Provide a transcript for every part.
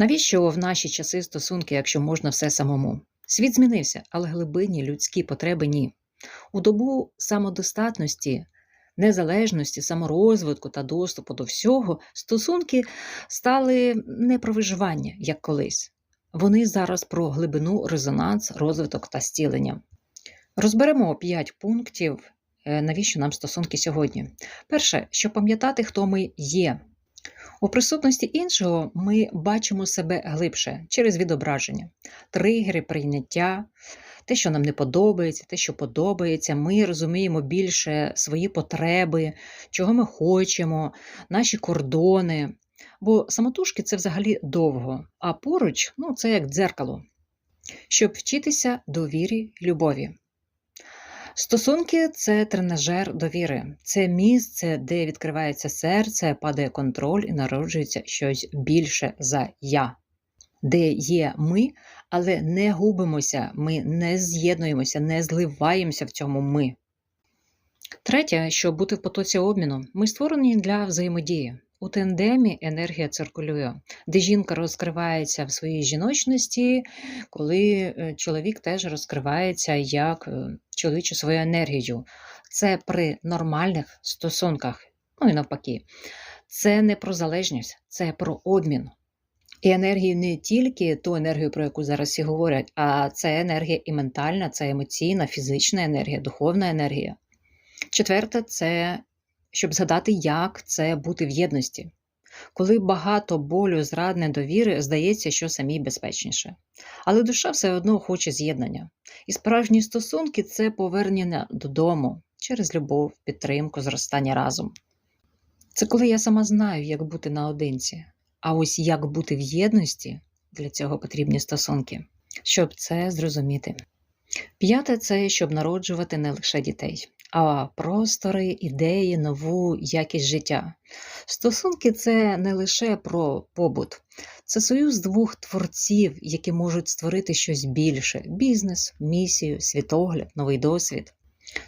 Навіщо в наші часи стосунки, якщо можна все самому? Світ змінився, але глибинні людські потреби ні. У добу самодостатності, незалежності, саморозвитку та доступу до всього стосунки стали не про виживання, як колись. Вони зараз про глибину, резонанс, розвиток та стілення. Розберемо 5 пунктів, е, навіщо нам стосунки сьогодні. Перше, щоб пам'ятати, хто ми є. У присутності іншого ми бачимо себе глибше через відображення, тригери, прийняття, те, що нам не подобається, те, що подобається. Ми розуміємо більше свої потреби, чого ми хочемо, наші кордони. Бо самотужки це взагалі довго, а поруч ну, це як дзеркало, щоб вчитися довірі любові. Стосунки це тренажер довіри, це місце, де відкривається серце, падає контроль і народжується щось більше за я, де є ми, але не губимося, ми не з'єднуємося, не зливаємося в цьому ми. Третє, щоб бути в потоці обміну, ми створені для взаємодії. У тендемі енергія циркулює, де жінка розкривається в своїй жіночності, коли е, чоловік теж розкривається як е, чоловічу свою енергію. Це при нормальних стосунках, ну і навпаки. Це не про залежність, це про обмін. І енергію не тільки ту енергію, про яку зараз всі говорять, а це енергія і ментальна, це емоційна, фізична енергія, духовна енергія. Четверте, це щоб згадати, як це бути в єдності. Коли багато болю, зрадне довіри, здається, що самій безпечніше. Але душа все одно хоче з'єднання. І справжні стосунки це повернення додому через любов, підтримку, зростання разом. Це коли я сама знаю, як бути наодинці. А ось як бути в єдності, для цього потрібні стосунки, щоб це зрозуміти. П'яте це щоб народжувати не лише дітей, а простори, ідеї, нову якість життя. Стосунки це не лише про побут, це союз двох творців, які можуть створити щось більше: бізнес, місію, світогляд, новий досвід.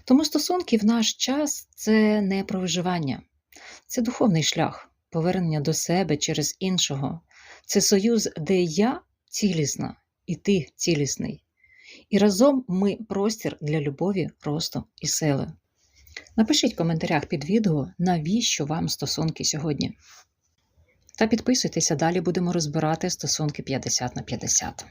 Тому стосунки в наш час це не про виживання, це духовний шлях, повернення до себе через іншого. Це союз, де я цілісна і ти цілісний. І разом ми простір для любові, росту і сили. Напишіть в коментарях під відео, навіщо вам стосунки сьогодні. Та підписуйтеся, далі будемо розбирати стосунки 50 на 50.